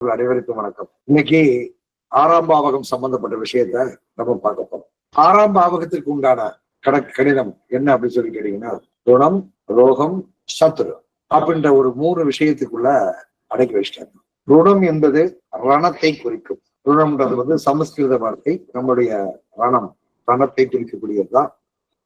அனைவருக்கும் வணக்கம். இன்னைக்கு ஆறாம் பாவகம் சம்பந்தப்பட்ட விஷயத்த நம்ம பார்க்க போறோம். ஆறாம் பாவகத்திற்கு உண்டான கணக்கு கணிதம் என்ன அப்படின்னு சொல்லி கேட்டீங்கன்னா குணம் ரோகம் சத்துரு அப்படின்ற ஒரு மூணு விஷயத்துக்குள்ள அடக்கி வச்சிட்டாங்க. ருணம் என்பது ரணத்தை குறிக்கும். ருணம்ன்றது வந்து சமஸ்கிருத வார்த்தை. நம்முடைய ரணம் ரணத்தை குறிக்கக்கூடியதுதான்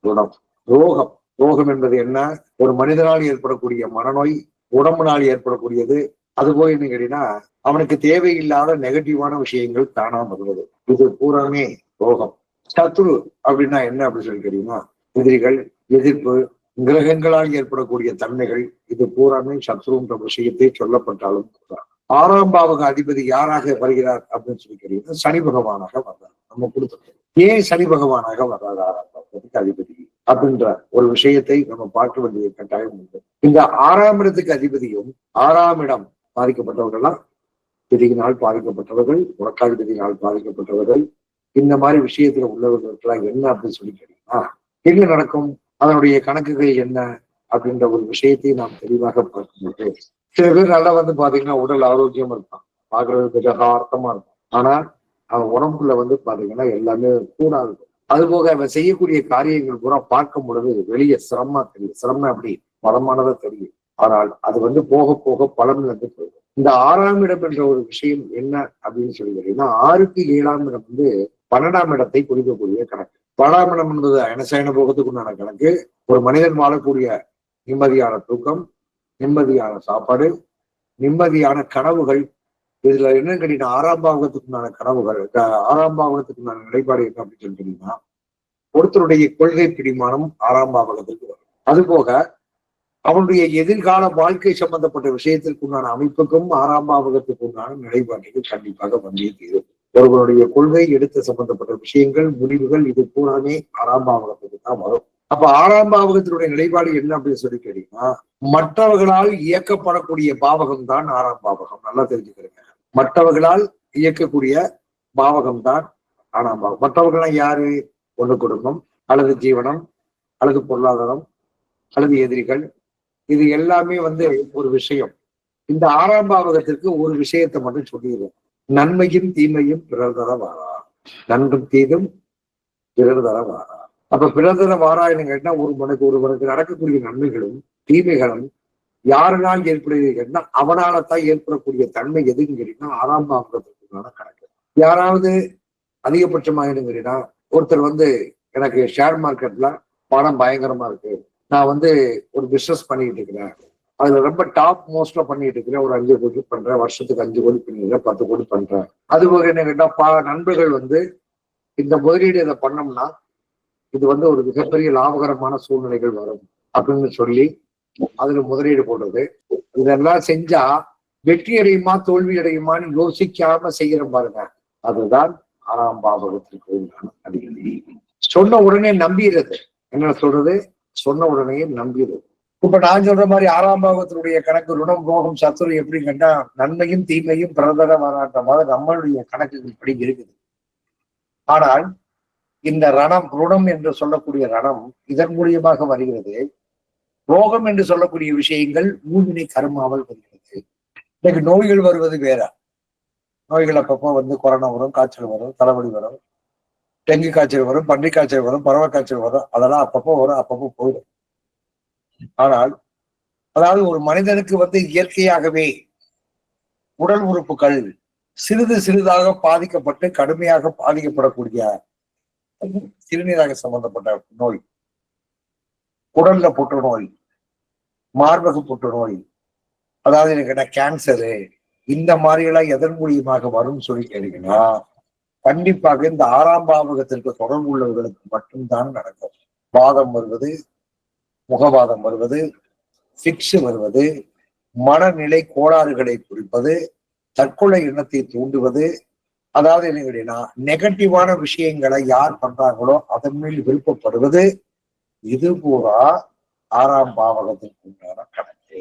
ருணம். ரோகம் ரோகம் என்பது என்ன? ஒரு மனிதனால் ஏற்படக்கூடிய மனநோய் உடம்புனால் ஏற்படக்கூடியது. அது போய் என்ன கேட்டீங்கன்னா அவனுக்கு தேவையில்லாத நெகட்டிவான விஷயங்கள் தானா வருவது. இது பூராமே ரோகம் சத்ரு அப்படின்னா என்ன அப்படின்னு சொல்லி கேட்டீங்கன்னா எதிரிகள் எதிர்ப்பு கிரகங்களால் ஏற்படக்கூடிய தன்மைகள் இது பூராமே சத்ருன்ற விஷயத்தை சொல்லப்பட்டாலும் கூட. ஆறாம் பாவக அதிபதி யாராக வருகிறார் அப்படின்னு சொல்லி கேட்டீங்கன்னா சனி பகவானாக வர்றார். நம்ம கொடுத்துருக்கோம் ஏன் சனி பகவானாக வர்றார் ஆறாம் பாவகத்துக்கு அதிபதி? அப்படின்ற ஒரு விஷயத்தை நம்ம பார்க்க வேண்டிய கட்டாயம் உண்டு. இந்த ஆறாம் இடத்துக்கு அதிபதியும் ஆறாம் இடம் பாதிக்கப்பட்டவர்கள்லாம் விதியினால் பாதிக்கப்பட்டவர்கள் முழக்கால் விதியினால் பாதிக்கப்பட்டவர்கள் இந்த மாதிரி விஷயத்துல உள்ளவர்களுக்கெல்லாம் என்ன அப்படின்னு சொல்லி கேட்டீங்கன்னா என்ன நடக்கும்? அதனுடைய கணக்குகள் என்ன? அப்படின்ற ஒரு விஷயத்தை நாம் தெளிவாக பார்க்கும்போது சில பேர் நல்லா வந்து பாத்தீங்கன்னா உடல் ஆரோக்கியம் இருப்பான் பாக்குறது ஜகார்த்தமா இருக்கும். ஆனா அவன் உடம்புக்குள்ள வந்து பாத்தீங்கன்னா எல்லாமே கூடா இருக்கும் அது போக அவன் செய்யக்கூடிய காரியங்கள் பூரா பார்க்கும் பொழுது வெளியே சிரமமா தெரியும். சிரமம் அப்படி பலமானதா தெரியும். ஆனால் அது வந்து போக போக பலம் இழந்து போயிடும். இந்த ஆறாம் இடம் என்ற ஒரு விஷயம் என்ன அப்படின்னு சொல்லி கேட்டீங்கன்னா ஆறுக்கு ஏழாம் இடம் வந்து பன்னெண்டாம் இடத்தை குறிக்கக்கூடிய கணக்கு. பன்னெண்டாம் இடம் என்பது அனசயன போகத்துக்கு உண்டான கணக்கு. ஒரு மனிதன் வாழக்கூடிய நிம்மதியான தூக்கம் நிம்மதியான சாப்பாடு நிம்மதியான கனவுகள். இதுல என்ன கேட்டீங்கன்னா ஆறாம் பாவகத்துக்குண்டான கனவுகள் ஆறாம் பாவகத்துக்குண்டான நிலைப்பாடு என்ன அப்படின்னு சொல்லிட்டீங்கன்னா ஒருத்தருடைய கொள்கை பிடிமானம் ஆறாம் பாவகத்துக்கு வரும். அதுபோக அவனுடைய எதிர்கால வாழ்க்கை சம்பந்தப்பட்ட விஷயத்திற்கு உண்டான அமைப்புக்கும் ஆறாம் பாவகத்துக்கு உண்டான நிலைப்பாட்டுக்கு கண்டிப்பாக வந்தே தீரும். ஒருவருடைய கொள்கை எடுத்த சம்பந்தப்பட்ட விஷயங்கள் முடிவுகள் இது பூராமே ஆறாம் பாவகத்துக்கு தான் வரும். அப்ப ஆறாம் பாவகத்தினுடைய நிலைப்பாடு என்ன அப்படின்னு சொல்லி கேட்டீங்கன்னா மற்றவர்களால் இயக்கப்படக்கூடிய பாவகம் தான் ஆறாம் பாவகம். நல்லா தெரிஞ்சுக்கிறேங்க. மற்றவர்களால் இயக்கக்கூடிய பாவகம் தான் ஆறாம் பாவகம். மற்றவர்கள்லாம் யாரு? ஒண்ணு குடும்பம் அல்லது ஜீவனம் அல்லது பொருளாதாரம் அல்லது எதிரிகள் இது எல்லாமே வந்து ஒரு விஷயம். இந்த ஆறாம் பாவகத்திற்கு ஒரு விஷயத்தை மட்டும் சொல்லிடுறோம் நன்மையும் தீமையும் பிறர் தர வாரா. நன்றும் தீதும் பிறர் தர வாரா. அப்ப பிறர் தர கேட்டா ஒரு மனுக்கு ஒருவனுக்கு நடக்கக்கூடிய நன்மைகளும் தீமைகளும் யாருனால் ஏற்படுகிறதுன்னா அவனால தான் ஏற்படக்கூடிய தன்மை எதுன்னு கேட்டீங்கன்னா ஆறாம் பாவகத்திற்குள்ளான கணக்கு. யாராவது அதிகபட்சமாக கேட்டீங்கன்னா ஒருத்தர் வந்து எனக்கு ஷேர் மார்க்கெட்ல பணம் பயங்கரமா இருக்கு. நான் வந்து ஒரு பிஸ்னஸ் பண்ணிட்டு இருக்கிறேன். அதுல ரொம்ப டாப் மோஸ்ட்ல பண்ணிட்டு இருக்கிறேன். ஒரு அஞ்சு கோடி பண்றேன். வருஷத்துக்கு அஞ்சு கோடி பண்ணிடுறேன். பத்து கோடி பண்றேன். அது போக என்ன கேட்டா பா நண்பர்கள் வந்து இந்த முதலீடு இதை பண்ணோம்னா இது வந்து ஒரு மிகப்பெரிய லாபகரமான சூழ்நிலைகள் வரும் அப்படின்னு சொல்லி அதுல முதலீடு போடுறது. இதெல்லாம் செஞ்சா வெற்றி அடையுமா தோல்வி அடையுமான்னு யோசிக்காம செய்யற பாருங்க. அதுதான் ஆறாம் பாவகத்திற்கு உண்டான அடிக்கடி சொன்ன உடனே நம்பிடுறது என்ன சொல்றது? சொன்ன உடனே நம்பிடுறது இப்ப நான் சொல்ற மாதிரி ஆறாம் பாவத்தினுடைய கணக்கு ருணம் ரோகம் சத்துரு எப்படி கண்டா நன்மையும் தீமையும் பிரதர வராட்டமாக நம்மளுடைய கணக்குகள் இப்படி இருக்குது. ஆனால் இந்த ரணம் ருணம் என்று சொல்லக்கூடிய ரணம் இதன் மூலியமாக வருகிறது. ரோகம் என்று சொல்லக்கூடிய விஷயங்கள் ஊழ்வினை கருமாவல் வருகிறது. இன்னைக்கு நோய்கள் வருவது வேற. நோய்கள் அப்பப்போ வந்து கொரோனா வரும் காய்ச்சல் வரும் தலைவலி வரும். டெங்கு காய்ச்சல் வரும் பன்றி காய்ச்சல் வரும் பறவை காய்ச்சல் வரும் அதெல்லாம் அப்பப்போ வரும் அப்பப்போ போயிடும் ஆனால் அதாவது ஒரு மனிதனுக்கு வந்து இயற்கையாகவே உடல் உறுப்புகள் சிறிது சிறிதாக பாதிக்கப்பட்டு கடுமையாக பாதிக்கப்படக்கூடிய சிறுநீராக சம்பந்தப்பட்ட நோய் குடல்ல புற்றுநோய் மார்பக புற்றுநோய் அதாவது எனக்கு கேன்சரு இந்த மாதிரி எல்லாம் எதன் மூலியமாக வரும்னு சொல்லி கேட்டீங்கன்னா கண்டிப்பாக இந்த ஆறாம் பாவகத்திற்கு தொடர்பு உள்ளவர்களுக்கு மட்டும்தான் நடக்கும். வாதம் வருவது முகவாதம் வருவது பிக்ஷு வருவது மனநிலை கோளாறுகளை குறிப்பது தற்கொலை எண்ணத்தை தூண்டுவது அதாவது என்ன கேட்டீங்கன்னா நெகட்டிவான விஷயங்களை யார் பண்றாங்களோ அதன் மேல் விருப்பப்படுவது இது பூரா ஆறாம் பாவகத்திற்கு உண்டான கணக்கு.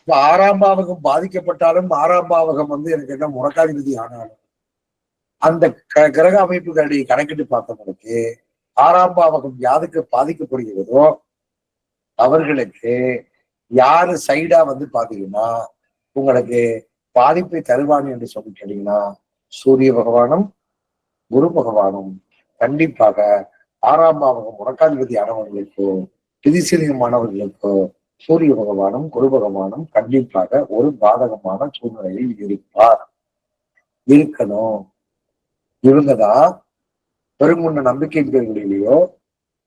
இப்ப ஆறாம் பாவகம் பாதிக்கப்பட்டாலும் ஆறாம் பாவகம் வந்து எனக்கு என்ன முறக்காதிபதி ஆனாலும் அந்த கிரக அமைப்புகளை கணக்கிட்டு பார்த்தவங்களுக்கு ஆறாம் பாவகம் யாருக்கு பாதிக்கப்படுகிறதோ அவர்களுக்கு யாரு சைடா வந்து பாத்தீங்கன்னா உங்களுக்கு பாதிப்பை தருவான் என்று சொல்லி கேட்டீங்கன்னா சூரிய பகவானும் குரு பகவானும் கண்டிப்பாக ஆறாம் பாவகம் முடக்காதிபதி ஆனவர்களுக்கோ திதிசீலியமானவர்களுக்கோ சூரிய பகவானும் குரு பகவானும் கண்டிப்பாக ஒரு பாதகமான சூழ்நிலையில் இருப்பார். இருக்கணும். இருந்ததா? பெருங்குண்ட நம்பிக்கை பேர்களிலேயோ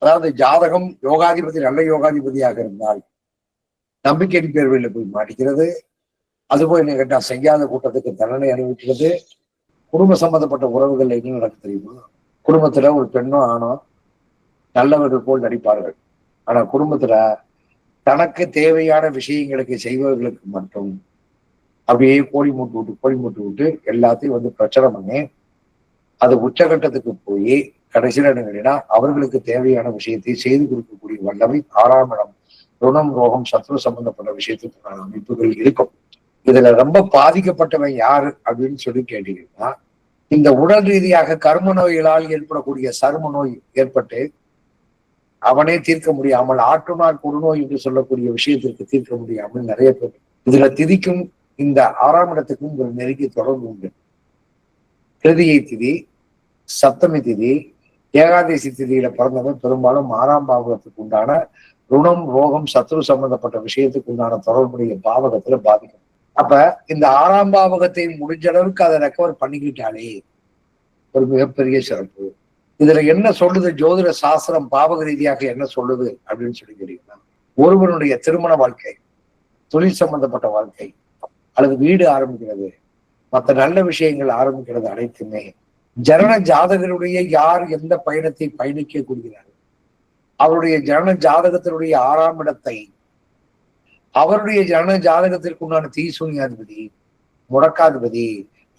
அதாவது ஜாதகம் யோகாதிபதி நல்ல யோகாதிபதியாக இருந்தால் நம்பிக்கை பேர்வையில் போய் மாட்டிக்கிறது. அதுபோல் என்ன கேட்டால் செய்யாத கூட்டத்துக்கு தண்டனை அனுபவிக்கிறது. குடும்ப சம்பந்தப்பட்ட உறவுகள் என்ன நடக்க தெரியுமா? குடும்பத்துல ஒரு பெண்ணோ ஆணோ நல்லவர்கள் போல் நடிப்பார்கள். ஆனா குடும்பத்துல தனக்கு தேவையான விஷயங்களுக்கு செய்பவர்களுக்கு மட்டும் அப்படியே கோழி மூட்டு விட்டு கோழி மூட்டு விட்டு எல்லாத்தையும் வந்து பிரச்சனை பண்ணி அது உச்சகட்டத்துக்கு போய் கடைசியில் என்னங்கன்னா அவர்களுக்கு தேவையான விஷயத்தை செய்து கொடுக்கக்கூடிய வல்லமை ஆறாம் இடம் ருணம் ரோகம் சத்ரு சம்பந்தப்பட்ட விஷயத்துக்கான அமைப்புகள் இருக்கும். இதுல ரொம்ப பாதிக்கப்பட்டவன் யாரு அப்படின்னு சொல்லி கேட்டீங்கன்னா இந்த உடல் ரீதியாக கர்ம நோய்களால் ஏற்படக்கூடிய சரும நோய் ஏற்பட்டு அவனே தீர்க்க முடியாமல் ஆற்றுநாள் குறுநோய் என்று சொல்லக்கூடிய விஷயத்திற்கு தீர்க்க முடியாமல் நிறைய பேர். இதுல திதிக்கும் இந்த ஆறாம் இடத்துக்கும் ஒரு நெருங்கிய தொடர்பு உண்டு. கிருதியை திதி சப்தமி திதி ஏகாதசி திதியில பிறந்தவன் பெரும்பாலும் ஆறாம் பாவகத்துக்கு உண்டான ருணம் ரோகம் சத்ரு சம்பந்தப்பட்ட விஷயத்துக்கு உண்டான தொடர்புடைய பாவகத்துல பாதிக்கும். அப்ப இந்த ஆறாம் பாவகத்தை முடிஞ்ச அளவுக்கு அதை ரெக்கவர் பண்ணிக்கிட்டாலே ஒரு மிகப்பெரிய சிறப்பு. இதுல என்ன சொல்லுது? ஜோதிட சாஸ்திரம் பாவக ரீதியாக என்ன சொல்லுது அப்படின்னு சொல்லி கேட்டீங்கன்னா ஒருவனுடைய திருமண வாழ்க்கை தொழில் சம்பந்தப்பட்ட வாழ்க்கை அல்லது வீடு ஆரம்பிக்கிறது மற்ற நல்ல விஷயங்கள் ஆரம்பிக்கிறது அனைத்துமே ஜனன ஜாதகருடைய யார் எந்த பயணத்தை பயணிக்க கூறுகிறார் அவருடைய ஜனன ஜாதகத்தினுடைய ஆறாம் இடத்தை அவருடைய ஜனன ஜாதகத்திற்கு உண்டான தீசூனியாதிபதி முடக்காதிபதி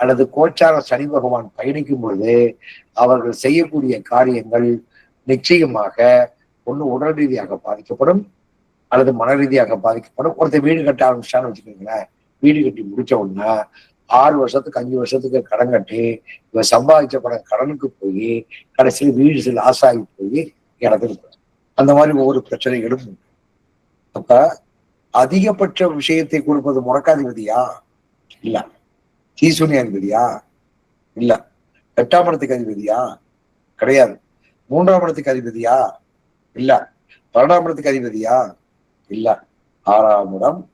அல்லது கோச்சார சனி பகவான் பயணிக்கும் பொழுது அவர்கள் செய்யக்கூடிய காரியங்கள் நிச்சயமாக ஒண்ணு உடல் ரீதியாக பாதிக்கப்படும் அல்லது மன ரீதியாக பாதிக்கப்படும். ஒருத்தர் வீடு கட்ட ஆரம்பிச்சான்னு வச்சுக்கோங்களேன். வீடு கட்டி முடிச்ச உடனே ஆறு வருஷத்துக்கு அஞ்சு வருஷத்துக்கு கடன் கட்டி இவன் சம்பாதிச்ச படம் கடனுக்கு போய் கடைசியில் வீடு லாஸ் ஆகி போய் இடத்துக்கு அந்த மாதிரி ஒவ்வொரு பிரச்சனைகளும் உண்டு. அப்ப அதிகபட்ச விஷயத்தை கொடுப்பது முடக்காதிபதியா? இல்ல. தீசுனி அதிபதியா? இல்ல. எட்டாம் இடத்துக்கு அதிபதியா? கிடையாது. மூன்றாம் இடத்துக்கு அதிபதியா? இல்ல. பன்னெண்டாம் இடத்துக்கு அதிபதியா? இல்ல. ஆறாம் இடம்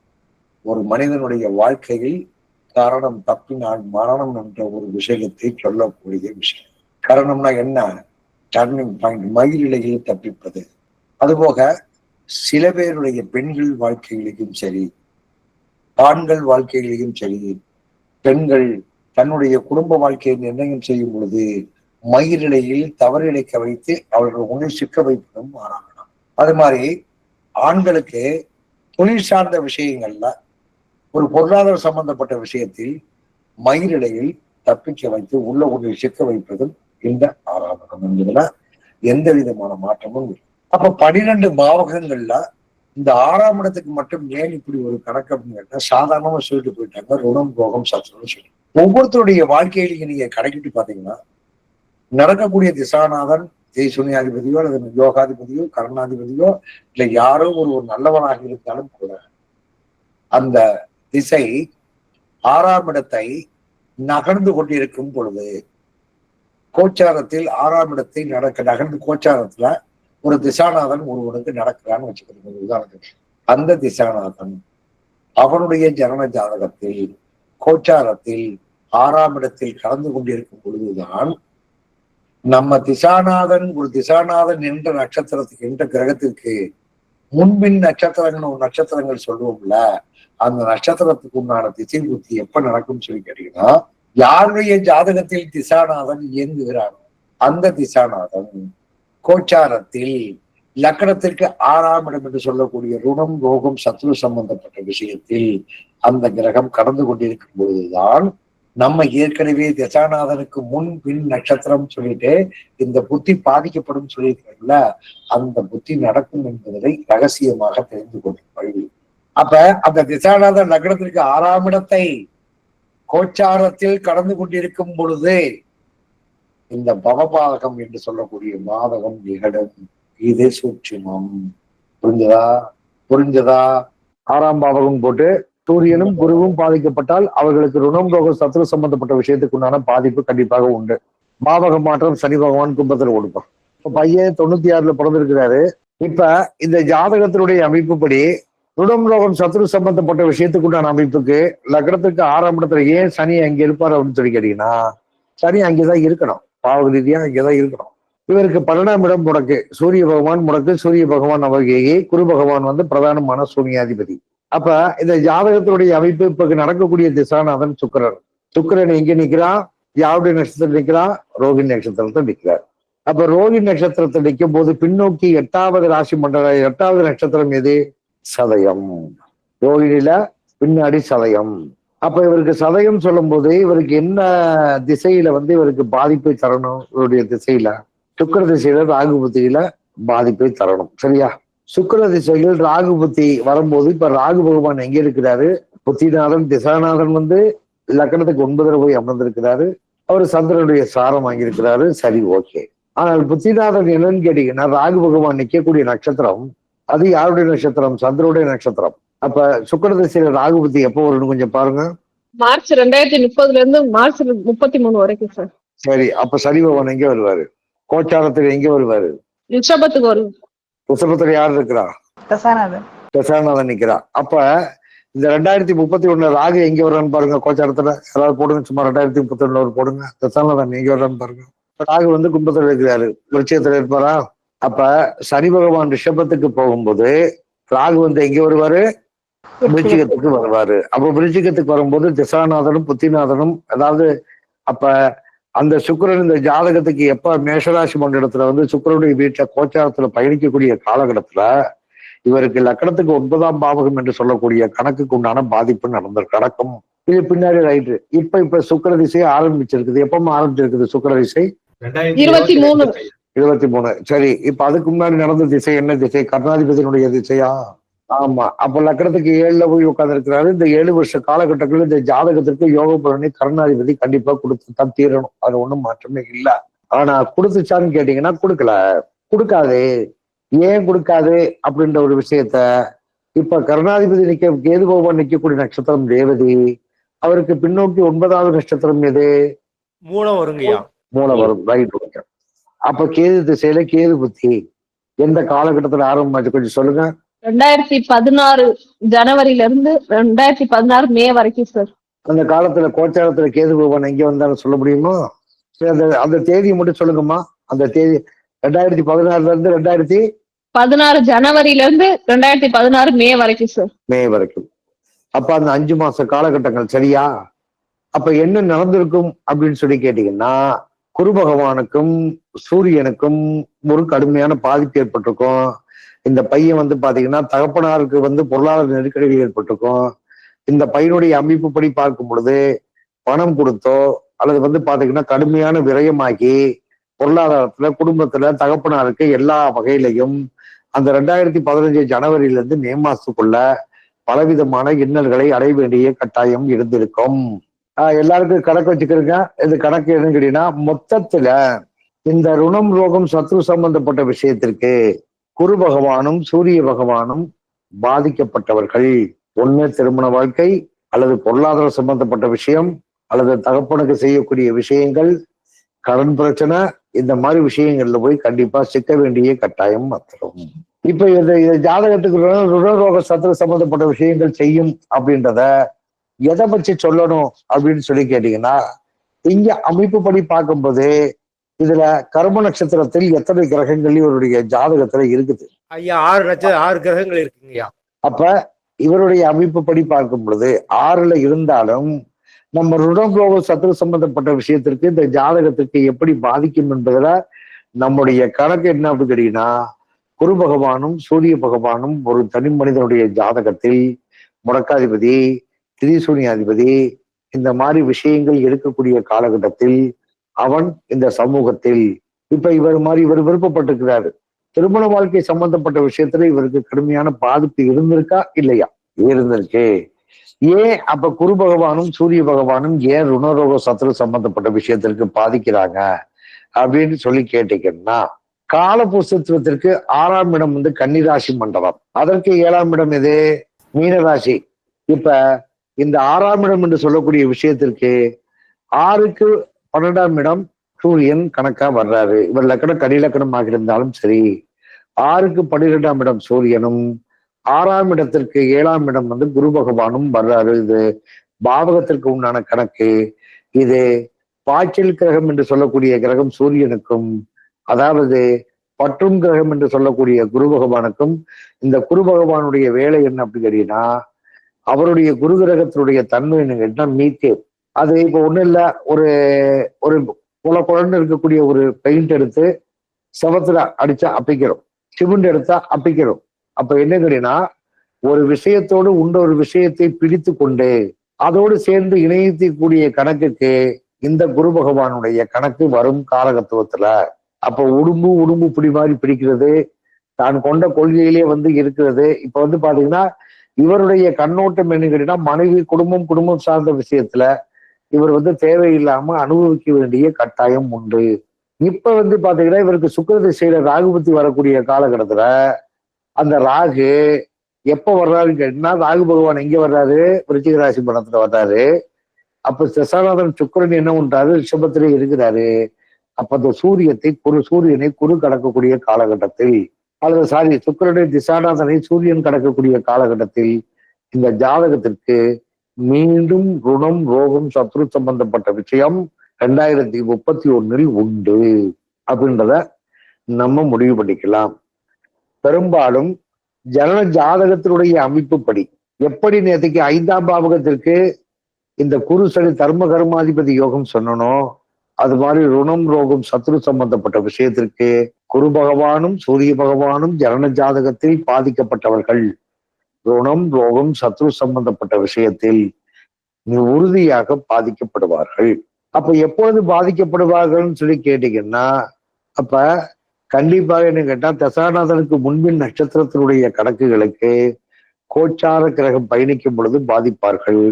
ஒரு மனிதனுடைய வாழ்க்கையில் காரணம் தப்பினால் மரணம் என்ற ஒரு விஷயத்தை சொல்லக்கூடிய விஷயம். காரணம்னா என்ன? டர்னிங் பாயிண்ட் மயிலிலையில் தப்பிப்பது. அதுபோக சில பேருடைய பெண்கள் வாழ்க்கைகளிலும் சரி ஆண்கள் வாழ்க்கைகளிலும் சரி பெண்கள் தன்னுடைய குடும்ப வாழ்க்கையை நிர்ணயம் செய்யும் பொழுது மயிரிழையில் தவறிழைக்க வைத்து அவர்கள் உன்னை சிக்க வைப்பதும் மாறாகலாம். அது மாதிரி ஆண்களுக்கு தொழில் சார்ந்த விஷயங்கள்ல ஒரு பொருளாதார சம்பந்தப்பட்ட விஷயத்தில் மயிரிழையில் தப்பிக்க வைத்து உள்ள ஒன்றை சிக்க வைப்பதும் இந்த ஆறாம் என்பதுல எந்த விதமான மாற்றமும் இல்லை. அப்ப பனிரெண்டு பாவகங்கள்ல இந்த ஆறாம் இடத்துக்கு மட்டும் ஏன் இப்படி ஒரு கணக்கு அப்படின்னு கேட்டா சாதாரணமா சொல்லிட்டு போயிட்டாங்க. ருணம் போகம் சத்துருன்னு சொல்லி ஒவ்வொருத்தருடைய வாழ்க்கையிலையும் நீங்க கணக்கிட்டு பாத்தீங்கன்னா நடக்கக்கூடிய திசாநாதன் தேசுனியாதிபதியோ அல்லது யோகாதிபதியோ கருணாதிபதியோ இல்ல யாரோ ஒரு ஒரு நல்லவனாக இருந்தாலும் கூட அந்த திசை ஆறாம் இடத்தை நகர்ந்து கொண்டிருக்கும் பொழுது கோச்சாரத்தில் ஆறாம் இடத்தை நடக்க நகர்ந்து கோச்சாரத்துல ஒரு திசாநாதன் ஒருவனுக்கு நடக்கிறான்னு வச்சுக்கிறோம் உதாரணத்துக்கு. அந்த திசாநாதன் அவனுடைய ஜனன ஜாதகத்தில் கோச்சாரத்தில் ஆறாம் இடத்தில் கலந்து கொண்டிருக்கும் பொழுதுதான் நம்ம திசாநாதன் ஒரு திசாநாதன் என்ற நட்சத்திரத்துக்கு என்ற கிரகத்திற்கு முன்பின் நட்சத்திரங்கள் ஒரு நட்சத்திரங்கள் சொல்லுவோம்ல அந்த நட்சத்திரத்துக்கு உண்டான திசை புத்தி எப்ப நடக்கும்னு சொல்லி கேட்டீங்கன்னா யாருடைய ஜாதகத்தில் திசாநாதன் இயங்குகிறானோ அந்த திசாநாதன் கோச்சாரத்தில் லக்கணத்திற்கு ஆறாம் இடம் என்று சொல்லக்கூடிய ருணம் ரோகம் சத்ரு சம்பந்தப்பட்ட விஷயத்தில் அந்த கிரகம் கடந்து கொண்டிருக்கும் பொழுதுதான் நம்ம ஏற்கனவே தசாநாதனுக்கு முன் பின் நட்சத்திரம் சொல்லிட்டு இந்த புத்தி பாதிக்கப்படும் சொல்லியிருக்கிறோம்ல அந்த புத்தி நடக்கும் என்பதை ரகசியமாக தெரிந்து கொள்ளுங்கள். அப்ப அந்த திசாநாத லக்னத்திற்கு ஆறாம் இடத்தை கோச்சாரத்தில் கடந்து கொண்டிருக்கும் பொழுது இந்த பவபாதகம் என்று சொல்லக்கூடிய பாதகம் நிகழும். இது சூட்சுமம். புரிஞ்சதா? புரிஞ்சதா? ஆறாம் பாவகம் போட்டு சூரியனும் குருவும் பாதிக்கப்பட்டால் அவர்களுக்கு ருணம் ரோகம் சத்துரு சம்பந்தப்பட்ட விஷயத்துக்கு உண்டான பாதிப்பு கண்டிப்பாக உண்டு. பாவக மாற்றம் சனி பகவான் கும்பத்தில் கொடுப்பான் இப்ப பையன் தொண்ணூத்தி ஆறுல பிறந்திருக்கிறாரு. இப்ப இந்த ஜாதகத்தினுடைய அமைப்புப்படி ருடம் ரோகம் சத்ரு சம்பந்தப்பட்ட விஷயத்துக்கு உண்டான அமைப்புக்கு லக்னத்துக்கு ஆறாம் இடத்துல ஏன் சனி அங்க இருப்பார் அப்படின்னு சொல்லி கேட்டீங்கன்னா சனி அங்கேதான் இருக்கணும். பாவ ரீதியா அங்கேதான் இருக்கணும். இவருக்கு பன்னெண்டாம் இடம் முடக்கு. சூரிய பகவான் முடக்கு. சூரிய பகவான் அவகையே குரு பகவான் வந்து பிரதானமான சூனியாதிபதி. அப்ப இந்த ஜாதகத்தினுடைய அமைப்பு இப்ப நடக்கக்கூடிய திசாநாதன் சுக்கரன். சுக்கிரன் எங்க நிக்கிறான்? யாருடைய நட்சத்திரம் நிக்கிறான்? ரோஹிணி நட்சத்திரத்தை நிக்கிறார். அப்ப ரோஹிணி நட்சத்திரத்தை நிற்கும் போது பின்னோக்கி எட்டாவது ராசி மண்டல எட்டாவது நட்சத்திரம் எது? சதயம். ரோகிணியில பின்னாடி சதயம். அப்ப இவருக்கு சதயம் சொல்லும் போது இவருக்கு என்ன திசையில வந்து இவருக்கு பாதிப்பை தரணும்? இவருடைய திசையில சுக்கர திசையில ராகு புத்தியில பாதிப்பை தரணும். சரியா? சுக்கர திசையில் ராகு புத்தி வரும்போது இப்ப ராகு பகவான் எங்க இருக்கிறாரு? புத்திநாதன் திசாநாதன் வந்து லக்கணத்துக்கு ஒன்பதுல போய் அமர்ந்திருக்கிறாரு. அவர் சந்திரனுடைய சாரம் வாங்கியிருக்கிறாரு. சரி ஓகே. ஆனால் புத்திநாதன் என்னன்னு கேட்டீங்கன்னா ராகு பகவான் நிக்கக்கூடிய நட்சத்திரம் அது யாருடைய நட்சத்திரம்? சந்திரனுடைய நட்சத்திரம். அப்ப சுக்கிர திசையில ராகு புத்தி எப்போ வரும்னு கொஞ்சம் பாருங்க. மார்ச் ரெண்டாயிரத்தி முப்பதுல இருந்து மார்ச் முப்பத்தி மூணு வரைக்கும் சார். சரி அப்ப சனி பகவான் எங்க வருவாரு? கோச்சாரத்துல எங்க வருவாரு? ரிஷபத்துக்கு வரும் ரிஷபத்துல யார் இருக்கிறா? பிரசானது தசாநாதன் நிக்கிறா. அப்ப இந்த ரெண்டாயிரத்தி முப்பத்தி ஒண்ணுல ராகு எங்க வர்றான்னு பாருங்க கோச்சாரத்துல. ஏதாவது போடுங்க சும்மா ரெண்டாயிரத்தி முப்பத்தி ஒண்ணுல ஒரு போடுங்க. தசாநாதன் எங்க வர்றான்னு பாருங்க. ராகு வந்து கும்பத்துல இருக்கிறாரு. விருட்சயத்துல இருப்பாரா? அப்ப சனி பகவான் ரிஷபத்துக்கு போகும்போது ராகு வந்து எங்க வருவாரு? விருச்சிகத்துக்கு வருவாரு. அப்ப விருச்சிகத்துக்கு வரும்போது திசாநாதனும் புத்திநாதனும் அதாவது அப்ப அந்த சுக்கிரன் இந்த ஜாதகத்துக்கு எப்ப மேஷராசி மண்டலத்துல வந்து சுக்கிரனுடைய வீட்டுல கோச்சாரத்துல பயணிக்கக்கூடிய காலகட்டத்துல இவருக்கு லக்கணத்துக்கு ஒன்பதாம் பாவகம் என்று சொல்லக்கூடிய கணக்குக்கு உண்டான பாதிப்பு நடந்திருக்கு. அடக்கம். இது பின்னாடி ரைட்டு இப்ப இப்ப சுக்கிர திசை ஆரம்பிச்சிருக்குது. எப்பமா ஆரம்பிச்சிருக்குது சுக்கிர திசை? இருபத்தி மூணு. இருபத்தி மூணு. சரி இப்ப அதுக்கு முன்னாடி நடந்த திசை என்ன திசை? கர்நாதிபதியினுடைய திசையா? ஆமா. அப்ப லக்கணத்துக்கு ஏழுல போய் உட்கார்ந்து இருக்கிறாரு இந்த ஏழு வருஷ காலகட்டங்களில் இந்த ஜாதகத்திற்கு யோக பலனை கருணாதிபதி கண்டிப்பா கொடுத்து தான் தீரணும். அது ஒண்ணும் மாற்றமே இல்ல. ஆனா கொடுத்துச்சான்னு கேட்டீங்கன்னா கொடுக்கல. கொடுக்காது. ஏன் கொடுக்காது அப்படின்ற ஒரு விஷயத்த இப்ப கருணாதிபதி நிக்க கேது பகவான் நிக்கக்கூடிய நட்சத்திரம் ரேவதி அவருக்கு பின்னோக்கி ஒன்பதாவது நட்சத்திரம் எது? மூலம் வருங்கய்யா. மூலம் வரும். ரைட் அப்ப கேது திசையில கேது புத்தி. எந்த காலகட்டத்துல ஆரம்பமாச்சு கொஞ்சம் சொல்லுங்க. ரெண்டாயிரத்தி பதினாறு ஜனவரில இருந்து ரெண்டாயிரத்தி பதினாறு மே வரைக்கும் சார் அந்த காலத்துல கோச்சாரத்துல கேது பகவான் எங்க வந்தாலும் சொல்ல முடியுமா? அந்த அந்த தேதியை மட்டும் சொல்லுங்கம்மா. அந்த தேதி ரெண்டாயிரத்தி பதினாறுல இருந்து ரெண்டாயிரத்தி பதினாறு ஜனவரில இருந்து ரெண்டாயிரத்தி பதினாறு மே வரைக்கும் சார் மே வரைக்கும். அப்ப அந்த அஞ்சு மாச காலகட்டங்கள் சரியா? அப்ப என்ன நடந்திருக்கும் அப்படின்னு சொல்லி கேட்டீங்கன்னா குரு பகவானுக்கும் சூரியனுக்கும் ஒரு கடுமையான பாதிப்பு ஏற்பட்டிருக்கும். இந்த பையன் வந்து பாத்தீங்கன்னா தகப்பனாருக்கு வந்து பொருளாதார நெருக்கடிகள் ஏற்பட்டிருக்கும். இந்த பையனுடைய அமைப்புப்படி பார்க்கும் பொழுது பணம் கொடுத்தோ அல்லது வந்து பாத்தீங்கன்னா கடுமையான விரயமாகி பொருளாதாரத்துல குடும்பத்துல தகப்பனாருக்கு எல்லா வகையிலையும் அந்த ரெண்டாயிரத்தி பதினஞ்சு ஜனவரியிலிருந்து மே மாசத்துக்குள்ள பலவிதமான இன்னல்களை அடைய வேண்டிய கட்டாயம் இருந்திருக்கும். எல்லாருக்கும் கணக்கு வச்சுக்கிறீங்க இந்த கணக்கு என்னன்னு கேட்டீங்கன்னா மொத்தத்துல இந்த ருணம் ரோகம் சத்ரு சம்பந்தப்பட்ட விஷயத்திற்கு குரு பகவானும் சூரிய பகவானும் பாதிக்கப்பட்டவர்கள். ஒண்ணு திருமண வாழ்க்கை அல்லது பொருளாதார சம்பந்தப்பட்ட விஷயம் அல்லது தகப்பனுக்கு செய்யக்கூடிய விஷயங்கள் கடன் பிரச்சனை இந்த மாதிரி விஷயங்கள்ல போய் கண்டிப்பா சிக்க வேண்டிய கட்டாயம் மாத்திரம். இப்ப இந்த ஜாதகத்துக்கு ருணரோக சத்ரு சம்பந்தப்பட்ட விஷயங்கள் செய்யும் அப்படின்றத எதை வச்சு சொல்லணும் அப்படின்னு சொல்லி கேட்டீங்கன்னா இங்க அமைப்புப்படி பார்க்கும்போது இதுல கர்ம நட்சத்திரத்தில் எத்தனை கிரகங்கள் இவருடைய ஜாதகத்துல இருக்குது? ஐயா ஆறு லட்சம் ஆறு கிரகங்கள் இருக்குங்கய்யா அப்ப இவருடைய அமைப்புப்படி பார்க்கும் பொழுது ஆறுல இருந்தாலும் நம்ம ருணரோக சத்ரு சம்பந்தப்பட்ட விஷயத்திற்கு இந்த ஜாதகத்திற்கு எப்படி பாதிக்கும் என்பதுல நம்முடைய கணக்கு என்ன அப்படின்னு கேட்டீங்கன்னா குரு பகவானும் சூரிய பகவானும் ஒரு தனி மனிதனுடைய ஜாதகத்தில் முடக்காதிபதி திரிசூனியாதிபதி இந்த மாதிரி விஷயங்கள் எடுக்கக்கூடிய காலகட்டத்தில் அவன் இந்த சமூகத்தில் இப்ப இவர் மாதிரி இவர் விருப்பப்பட்டிருக்கிறாரு. திருமண வாழ்க்கை சம்பந்தப்பட்ட விஷயத்துல இவருக்கு கடுமையான பாதிப்பு இருந்திருக்கா? இல்லையா? இருந்திருக்கு. ஏன் அப்ப குரு பகவானும் சூரிய பகவானும் ஏன் ருணரோக சத்துரு சம்பந்தப்பட்ட விஷயத்திற்கு பாதிக்கிறாங்க? அப்படின்னு சொல்லி கேட்டீங்கன்னா காலபுஸ்தத்துவத்திற்கு ஆறாம் இடம் வந்து கன்னிராசி மண்டலம் அதற்கு ஏழாம் இடம் எது? மீனராசி. இப்ப இந்த ஆறாம் இடம் என்று சொல்லக்கூடிய விஷயத்திற்கு ஆறுக்கு பன்னெண்டாம் இடம் சூரியன் கணக்கா வர்றாரு. இவர் லக்கணம் கனிலக்கணமாக இருந்தாலும் சரி. ஆறுக்கு பன்னிரெண்டாம் இடம் சூரியனும் ஆறாம் இடத்திற்கு ஏழாம் இடம் வந்து குரு பகவானும் வர்றாரு. இது பாவகத்திற்கு உண்டான கணக்கு. இது பாய்ச்சல் கிரகம் என்று சொல்லக்கூடிய கிரகம் சூரியனுக்கும் அதாவது பற்றும் கிரகம் என்று சொல்லக்கூடிய குரு பகவானுக்கும் இந்த குரு பகவானுடைய வேலை என்ன அப்படின்னு கேட்டீங்கன்னா அவருடைய குரு கிரகத்தினுடைய தன்மை என்ன மீத்தே அது இப்போ ஒண்ணும் இல்ல ஒரு ஒரு குல குழந்தை இருக்கக்கூடிய ஒரு பெயிண்ட் எடுத்து செவத்துல அடிச்சா அப்பிக்கிறோம். சிமெண்ட் எடுத்தா அப்பிக்கிறோம். அப்ப என்ன கேட்டீங்கன்னா ஒரு விஷயத்தோடு உண்ட ஒரு விஷயத்தை பிடித்து கொண்டு அதோடு சேர்ந்து இணையக்கூடிய கணக்குக்கு இந்த குரு பகவானுடைய கணக்கு வரும் காலகத்துவத்துல அப்ப உடும்பு உடும்பு பிடி மாதிரி பிடிக்கிறது தான் கொண்ட கொள்கையிலே வந்து இருக்கிறது. இப்ப வந்து பாத்தீங்கன்னா இவருடைய கண்ணோட்டம் என்ன கேட்டீங்கன்னா மனைவி குடும்பம் குடும்பம் சார்ந்த விஷயத்துல இவர் வந்து தேவையில்லாம அனுபவிக்க வேண்டிய கட்டாயம் உண்டு. இப்ப வந்து பாத்தீங்கன்னா இவருக்கு சுக்கிர ராகுபத்தி வரக்கூடிய காலகட்டத்துல அந்த ராகு எப்ப வர்றாருன்னு கேட்டீங்கன்னா ராகு பகவான் எங்க வர்றாரு? விருச்சிக ராசி பணத்துல வர்றாரு. அப்ப சசாநாதன் சுக்கிரன் என்ன பண்றாரு? ரிஷபத்திலே இருக்கிறாரு. அப்ப அந்த சூரியத்தை குரு சூரியனை குரு கடக்கக்கூடிய காலகட்டத்தில் அல்லது சாரி சுக்கரனை திசாநாதனை சூரியன் கடக்கக்கூடிய காலகட்டத்தில் இந்த ஜாதகத்திற்கு மீண்டும் ருணம் ரோகம் சத்ரு சம்பந்தப்பட்ட விஷயம் ரெண்டாயிரத்தி முப்பத்தி ஒன்னில் உண்டு அப்படின்றத நம்ம முடிவு பண்ணிக்கலாம். பெரும்பாலும் ஜனன ஜாதகத்தினுடைய அமைப்புப்படி எப்படி நேற்றுக்கு ஐந்தாம் பாவகத்திற்கு இந்த குரு சனி தர்ம கர்மாதிபதி யோகம் சொன்னனோ அது மாதிரி ருணம் ரோகம் சத்ரு சம்பந்தப்பட்ட விஷயத்திற்கு குரு பகவானும் சூரிய பகவானும் ஜனன ஜாதகத்தில் பாதிக்கப்பட்டவர்கள். ருணம் ரோகம் சத்ரு சம்பந்தப்பட்ட விஷயத்தில் உறுதியாக பாதிக்கப்படுவார்கள். அப்ப எப்பொழுது பாதிக்கப்படுவார்கள்னு சொல்லி கேட்டீங்கன்னா அப்ப கண்டிப்பாக என்ன கேட்டா தசாநாதனுக்கு முன்பின் நட்சத்திரத்தினுடைய கணக்குகளுக்கு கோச்சார கிரகம் பயணிக்கும் பொழுது பாதிப்பார்கள்.